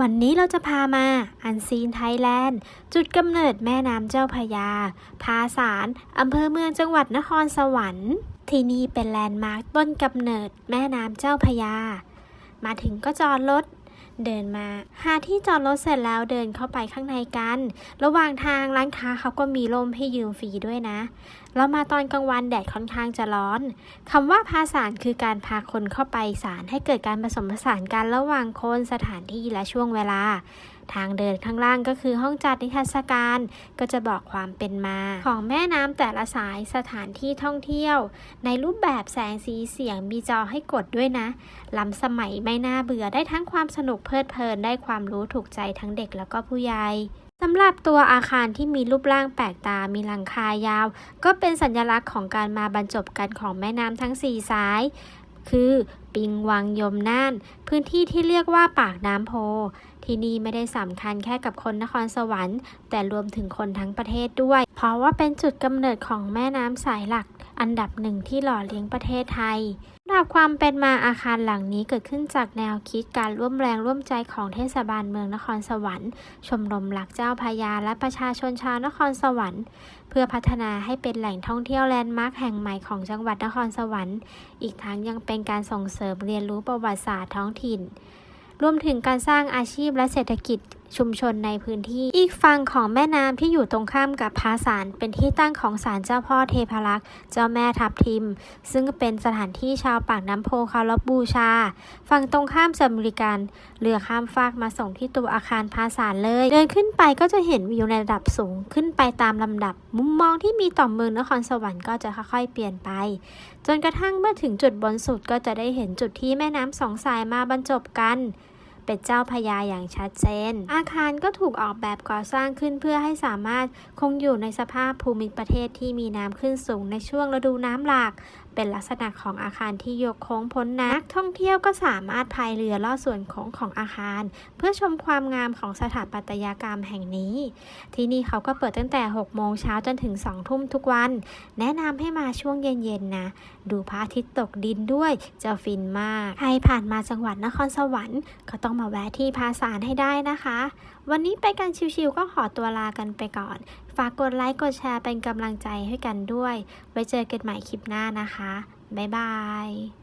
วันนี้เราจะพามาอันซีนไทยแลนด์ จุดกำเนิดแม่น้ำเจ้าพยา ภาสารอำเภอเมืองจังหวัดนครสวรรค์ ที่นี่เป็นแลนด์มาร์คต้นกำเนิดแม่น้ำเจ้าพยา มาถึงก็จอดรถ เดินมา หาที่จอดรถเสร็จแล้วเดินเข้าไปข้างในกัน ระหว่างทางร้านค้าเขาก็มีร่มให้ยืมฟรีด้วยนะ เรามาตอนกลางวันแดดค่อนข้างจะร้อนคำว่าพาสารคือการพาคนเข้าไปสารให้เกิดการผสมผสานกันระหว่างคนสถานที่และช่วงเวลาทางเดินข้างล่างก็คือห้องจัดนิทรรศการ ก็จะบอกความเป็นมา ของแม่น้ำแต่ละสายสถานที่ท่องเที่ยว ในรูปแบบแสงสีเสียงมีจอให้กดด้วยนะล้ำสมัยไม่น่าเบื่อได้ทั้งความสนุกเพลิดเพลินได้ความรู้ถูกใจทั้งเด็กแล้วก็ผู้ใหญ่สำหรับตัวอาคารที่มีรูปร่างแปลกตา มีหลังคายาว ก็เป็นสัญลักษณ์ของการมาบรรจบกันของแม่น้ำทั้งสี่สาย คือ ปิงวังยมน่าน พื้นที่ที่เรียกว่าปากน้ำโพ ที่นี่ไม่ได้สำคัญแค่กับคนนครสวรรค์ แต่รวมถึงคนทั้งประเทศด้วย เพราะว่าเป็นจุดกำเนิดของแม่น้ำสายหลัก อันดับหนึ่งที่หล่อเลี้ยงประเทศไทย บความเป็นมาอาคารหลังนี้เกิดขึ้นจากแนวคิดการร่วมแรงร่วมใจของเทศบาลเมืองนครสวรรค์ ชมรมหลักเจ้าพยาและประชาชนชาวนครสวรรค์ เพื่อพัฒนาให้เป็นแหล่งท่องเที่ยวแลนด์มาร์คแห่งใหม่ของจังหวัดนครสวรรค์ อีกทั้งยังเป็นการส่งเสริมเรียนรู้ประวัติศาสตร์ท้องถิ่น รวมถึงการสร้างอาชีพและเศรษฐกิจ ชุมชนในพื้นที่ อีกฝั่งของแม่น้ำที่อยู่ตรงข้ามกับพาสารเป็นที่ตั้งของศาลเจ้าพ่อเทพรักษ์เจ้าแม่ทับทิม ซึ่งเป็นสถานที่ชาวปากน้ำโพเคารพบูชา ฝั่งตรงข้ามจะบริการเรือข้ามฟากมาส่งที่ตัวอาคารพาสารเลย เดินขึ้นไปก็จะเห็นวิวในระดับสูงขึ้นไปตามลำดับ มุมมองที่มีต่อเมืองนครสวรรค์ก็จะค่อยๆเปลี่ยนไป จนกระทั่งเมื่อถึงจุดบนสุดก็จะได้เห็นจุดที่แม่น้ำสองสายมาบรรจบกัน เป็นเจ้าพญาอย่างชัดเจน อาคารก็ถูกออกแบบก่อสร้างขึ้นเพื่อให้สามารถคงอยู่ในสภาพภูมิประเทศที่มีน้ำขึ้นสูงในช่วงฤดูน้ำหลากเป็นลักษณะของอาคารที่ยกโค้งพ้นนัก ท่องเที่ยวก็สามารถพายเรือลอดส่วนโค้งของอาคาร เพื่อชมความงามของสถาปัตยกรรมแห่งนี้ ที่นี่เขาก็เปิดตั้งแต่ 6 โมงเช้าจนถึง 2 ทุ่มทุกวัน แนะนำให้มาช่วงเย็นๆนะ ดูพระอาทิตย์ตกดินด้วยจะฟินมาก ใครผ่านมาจังหวัดนครสวรรค์ก็ต้องมาแวะที่พาสารให้ได้นะคะ วันนี้ไปกันชิวๆก็ขอตัวลากันไปก่อนฝากกดไลค์กดแชร์เป็นกำลังใจให้กันด้วย ไว้เจอกันใหม่คลิปหน้านะคะ บ๊ายบาย